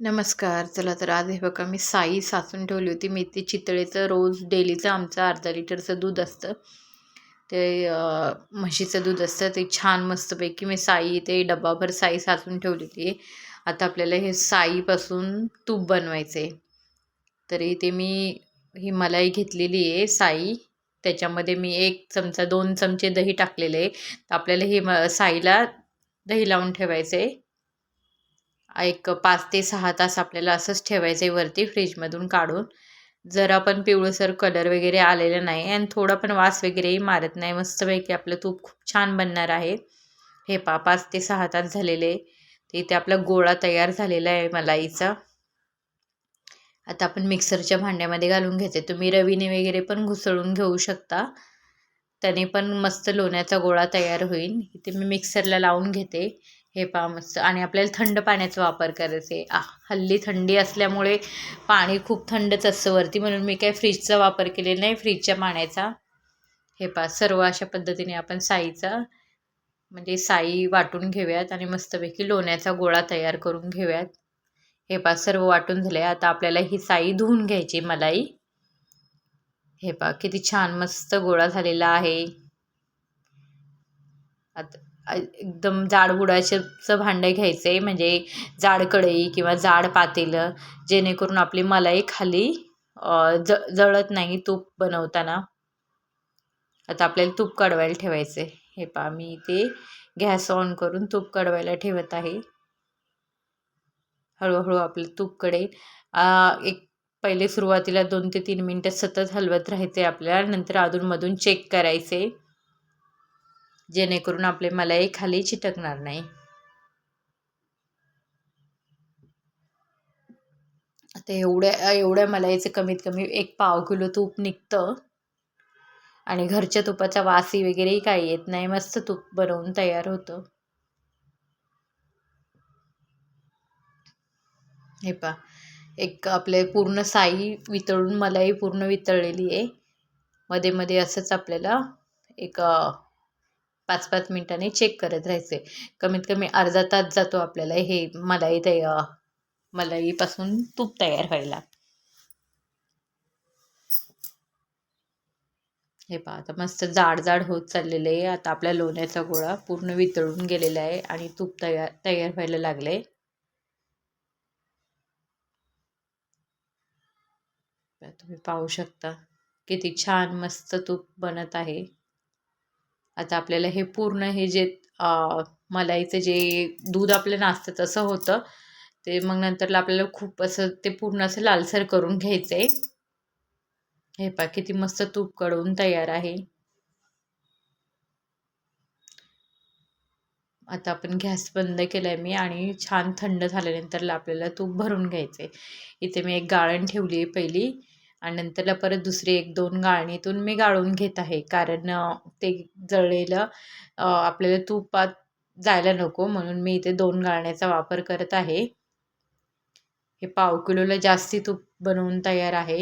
नमस्कार. चला तर आज हे बघा मी साई साचून ठेवली होती. मी ते चितळेचं रोज डेलीचं आमचं अर्धा लिटरचं दूध असतं. ते म्हशीचं दूध असतं. ते छान मस्तपैकी मी साई ते डब्बाभर साई साचून ठेवली होती. आता आपल्याला हे साईपासून तूप बनवायचं आहे तरी ते मी ही मलाई घेतलेली आहे साई. त्याच्यामध्ये मी एक चमचा दोन चमचे दही टाकलेले आहे. तर आपल्याला हे म साईला दही लावून ठेवायचं आहे एक पाच ते सहा तास आपल्याला असंच ठेवायचं आहे वरती फ्रीजमधून काढून. जर आपण पिवळसर कलर वगैरे आलेला नाही आणि थोडा पण वास वगैरेही मारत नाही. मस्तपैकी आपलं तूप खूप छान बनणार आहे. हे पा पाच ते सहा तास झालेले ते इथे आपला गोळा तयार झालेला आहे मलाईचा. आता आपण मिक्सरच्या भांड्यामध्ये घालून घ्यायचे तुम्ही रवीने वगैरे पण घुसळून घेऊ शकता. त्याने पण मस्त लोण्याचा गोळा तयार होईल. इथे मी मिक्सरला लावून घेते. हे पहा मस्त. आणि आपल्याला थंड पाण्याचा वापर करायचा आहे आ हल्ली थंडी असल्यामुळे पाणी खूप थंडच असतं वरती. म्हणून मी काय फ्रीजचा वापर केलेला नाही फ्रीजच्या पाण्याचा. हे पहा सर्व अशा पद्धतीने आपण साईचा म्हणजे साई वाटून घेऊयात आणि मस्तपैकी लोण्याचा गोळा तयार करून घेऊयात. हे पहा सर्व वाटून झाले आता आपल्याला ही साई धुवून घ्यायची मलाई. हे पहा किती छान मस्त गोळा झालेला आहे. आता एकदम जाड बुडाचं भांडं घ्यायचं आहे म्हणजे जाड कढई किंवा जाड पातेलं जेणेकरून आपली मलाई खाली ज जळत नाही तूप बनवताना. आता आपल्याला तूप कडवायला ठेवायचं आहे हे पहा मी ते गॅस ऑन करून तूप कडवायला ठेवत आहे. हळूहळू आपलं तूप कडेल एक पहिले सुरुवातीला दोन ते तीन मिनटं सतत हलवत राहायचे आपल्याला नंतर अधूनमधून चेक करायचे जेणेकरून आपले मलाई खाली चिटकणार नाही. आता एवढ्या एवढ्या मलाईचं कमीत कमी एक पाव किलो तूप निघतं. आणि घरच्या तुपाचा वासी वगैरेही काही येत नाही. मस्त तूप बनवून तयार होतं. हे पा एक आपले पूर्ण साई वितळून मलाई पूर्ण वितळलेली आहे. मध्ये मध्ये असंच आपल्याला एक पाच पाच मिनटांनी चेक करत राहायचे. कमीत कमी अर्धा तास जातो आपल्याला हे मलाई तया मलाईपासून तूप तयार व्हायला. हे पहा आता मस्त जाड जाड होत चाललेलं आहे. आता आपल्या लोण्याचा गोळा पूर्ण वितळून गेलेला आहे आणि तूप तयार तयार व्हायला लागले तुम्ही पाहू शकता किती छान मस्त तूप बनत आहे. आता आपल्याला हे पूर्ण हे जे मलाईचं जे दूध आपलं नाचतं तसं होतं. ते मग नंतरला आपल्याला खूप असं ते पूर्ण असं लालसर करून घ्यायचं आहे हे पा किती मस्त तूप कडवून तयार आहे. आता आपण गॅस बंद केला आहे मी आणि छान थंड झाल्यानंतरला आपल्याला तूप भरून घ्यायचं आहे इथे मी एक गाळण ठेवली आहे पहिली. आणि नंतरला परत दुसरी एक दोन गाळणीतून मी गाळून घेत आहे. कारण ते जळलेलं आपल्याला तुपात जायला नको म्हणून मी इथे दोन गाळण्याचा वापर करत आहे. हे पाव किलोला जास्ती तूप बनवून तयार आहे.